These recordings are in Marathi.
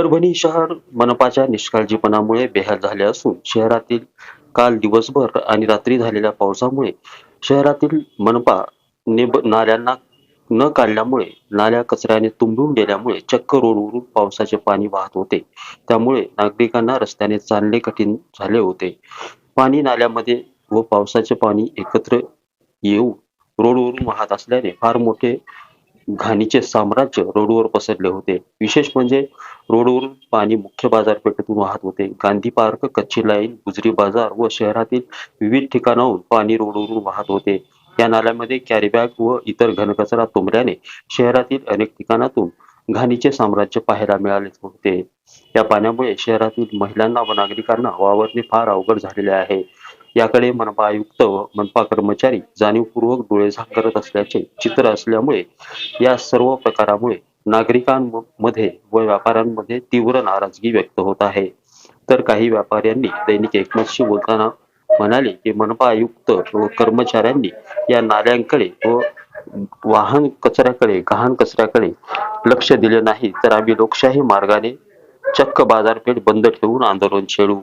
परभणी शहर मनपाच्या निष्काळजीपणामुळे बेहाल झाले असून शहरातील काल दिवसभर आणि रात्री झालेल्या पावसामुळे शहरातील मनपा नेब नाल्यांना न काढल्यामुळे नाल्या कचऱ्याने तुंबून गेल्यामुळे चक्क रोडवरून पावसाचे पाणी वाहत होते. त्यामुळे नागरिकांना रस्त्याने चालणे कठीण झाले होते. पाणी नाल्यामध्ये व पावसाचे पाणी एकत्र येऊन रोडवरून वाहत असल्याने फार मोठे घाणीचे साम्राज्य रोडवर पसरले होते. विशेष म्हणजे रोडवरून पाणी मुख्य बाजारपेठेतून वाहत होते. गांधी पार्क कच्ची लाईन गुजरी बाजार व शहरातील विविध ठिकाणाहून पाणी रोडवरून वाहत होते. या नाल्यामध्ये कॅरीबॅग व इतर घनकचरा तुंबल्याने शहरातील अनेक ठिकाणातून घाणीचे साम्राज्य पाहायला मिळाले होते. या पाण्यामुळे शहरातील महिलांना व नागरिकांना वावरणे फार अवघड झालेले आहे. याकडे मनपा आयुक्त व मनपा कर्मचारी जाणीवपूर्वक डोळेझाक करत असल्याचे चित्र असल्यामुळे या सर्व प्रकारामुळे नागरिकांमध्ये व व्यापाऱ्यांमध्ये तीव्र नाराजगी व्यक्त होत आहे. तर काही व्यापाऱ्यांनी दैनिक एकमतशी बोलताना म्हणाले की मनपा आयुक्त व कर्मचाऱ्यांनी या नाल्यांकडे व वाहन कचऱ्याकडे गहाण कचऱ्याकडे लक्ष दिले नाही तर आम्ही लोकशाही मार्गाने चक्क बाजारपेठ बंद ठेवून आंदोलन छेडू.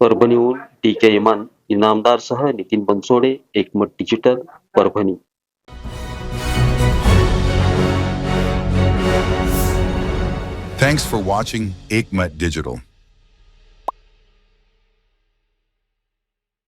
परभणीहून टी के इमान इनामदारसह नितीन बनसोडे एकमत digital Parbhani Thanks for watching Aikmat Digital.